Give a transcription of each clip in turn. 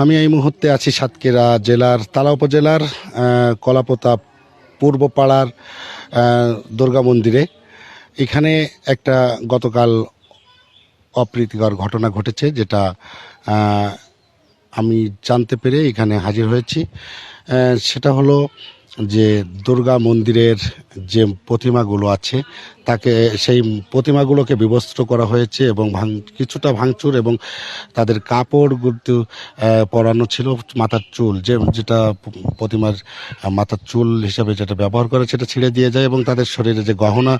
আমি এই মুহূর্তে আছি সাতক্ষীরা জেলার তালা উপজেলার কলাপোতা পূর্বপাড়ার দুর্গা মন্দিরে। এখানে একটা গতকাল অপ্রীতিকর ঘটনা ঘটেছে যেটা আমি জানতে পেরে এখানে হাজির হয়েছি। সেটা হলো যে দুর্গা মন্দিরের যে প্রতিমাগুলো আছে, তাকে সেই প্রতিমাগুলোকে বিবস্ত্র করা হয়েছে এবং ভাঙ, কিছুটা ভাঙচুর এবং তাদের কাপড় পরানো ছিল মাথার চুল, যে, যেটা প্রতিমার মাথার চুল হিসাবে যেটা ব্যবহার করে সেটা ছিঁড়ে দিয়ে যায় এবং তাদের শরীরে যে গহনা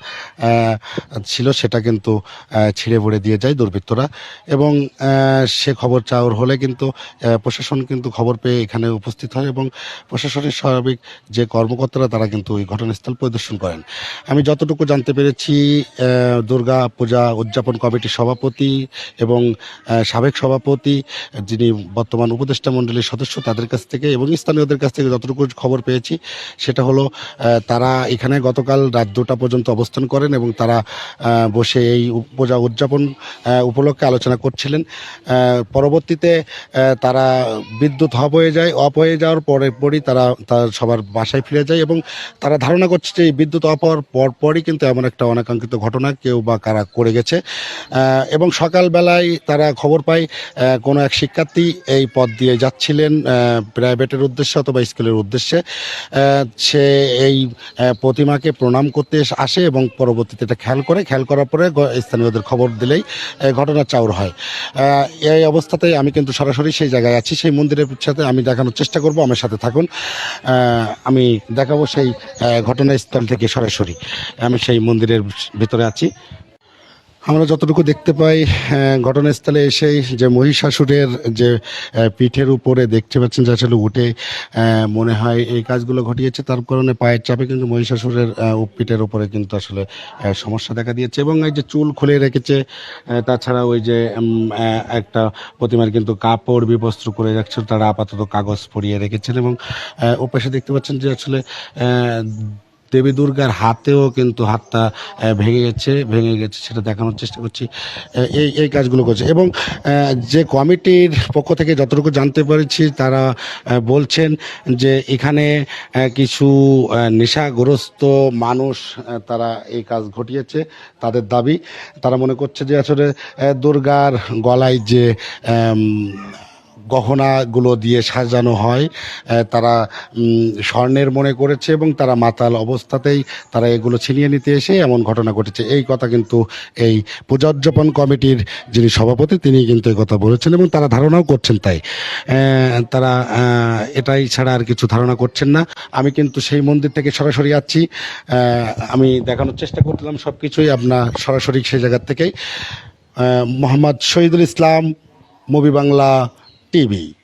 ছিল সেটা কিন্তু ছিঁড়ে পড়ে দিয়ে যায় দুর্বৃত্তরা এবং সে খবর চাওয়ার হলে কিন্তু প্রশাসন কিন্তু খবর পেয়ে এখানে উপস্থিত হয় এবং প্রশাসনের স্বাভাবিক যে কর্মকর্তারা তারা কিন্তু ওই ঘটনাস্থল পরিদর্শন করেন। আমি যতটুকু জানতে পেরেছি দুর্গা পূজা উদযাপন কমিটির সভাপতি এবং সাবেক সভাপতি, যিনি বর্তমান উপদেষ্টা মণ্ডলীর সদস্য তাদের কাছ থেকে এবং স্থানীয়দের কাছ থেকে যতটুকু খবর পেয়েছি, সেটা হলো তারা এখানে গতকাল রাত দুটা পর্যন্ত অবস্থান করেন এবং তারা বসে এই পূজা উদযাপন উপলক্ষে আলোচনা করছিলেন। পরবর্তীতে তারা বিদ্যুৎ অফ হয়ে যায়, অফ হয়ে যাওয়ার পরে পরই তারা তার সবার বাসায় ফিরে যায় এবং তারা ধারণা করছে যে বিদ্যুৎ অফ হওয়ার পর পরই কিন্তু এমন একটা অনাকাঙ্ক্ষিত ঘটনা কেউ বা কারা করে গেছে। এবং সকালবেলায় তারা খবর পায় কোনো এক শিক্ষার্থী এই পথ দিয়ে যাচ্ছিলেন প্রাইভেটের উদ্দেশ্যে অথবা স্কুলের উদ্দেশ্যে। সে এই প্রতিমাকে প্রণাম করতে আসে এবং পরবর্তীতে এটা খেয়াল করে। খেয়াল করার পরে স্থানীয়দের খবর দিলেই ঘটনা চাউর হয়। এই অবস্থাতেই আমি কিন্তু সরাসরি সেই জায়গায় আছি সেই মন্দিরের সাথে আমি দেখানোর চেষ্টা করব। আমার সাথে থাকুন। আহ, আমি দেখাবো সেই ঘটনাস্থল থেকে সরাসরি। আমি সেই মন্দিরের ভিতরে আছি। আমরা যতটুকু দেখতে পাই ঘটনাস্থলে এসেই যে মহিষাসুরের যে পিঠের উপরে দেখতে পাচ্ছেন যে আসলে উঠে মনে হয় এই কাজগুলো ঘটিয়েছে। তার কারণে পায়ের চাপে কিন্তু মহিষাসুরের পিঠের উপরে কিন্তু আসলে সমস্যা দেখা দিয়েছে এবং এই যে চুল খুলে রেখেছে তাছাড়া ওই যে একটা প্রতিমার কিন্তু কাপড় বিবস্ত্র করে রাখছিল তারা আপাতত কাগজ পরিয়ে রেখেছেন এবং ওপাশে দেখতে পাচ্ছেন যে আসলে দেবী দুর্গার হাতেও কিন্তু হাতটা ভেঙে গেছে ভেঙে গেছে, সেটা দেখানোর চেষ্টা করছি। এই এই কাজগুলো করছে। এবং যে কমিটির পক্ষ থেকে যতটুকু জানতে পেরেছি, তারা বলছেন যে এখানে কিছু নেশাগ্রস্ত মানুষ তারা এই কাজ ঘটিয়েছে, তাদের দাবি। তারা মনে করছে যে আসলে দুর্গার গলায় যে গহনাগুলো দিয়ে সাজানো হয় তারা স্বর্ণের মনে করেছে এবং তারা মাতাল অবস্থাতেই তারা এগুলো ছিনিয়ে নিতে এসে এমন ঘটনা ঘটেছে। এই কথা কিন্তু এই পূজা উদযাপন কমিটির যিনি সভাপতি, তিনি কিন্তু এই কথা বলেছেন এবং তারা ধারণাও করছেন তাই। তারা এটাই ছাড়া আর কিছু ধারণা করছেন না। আমি কিন্তু সেই মন্দির থেকে সরাসরি যাচ্ছি। আমি দেখানোর চেষ্টা করছিলাম সব কিছুই আপনার সরাসরি সেই জায়গার থেকেই। মোহাম্মদ শহীদুল ইসলাম, মুভি বাংলা 对比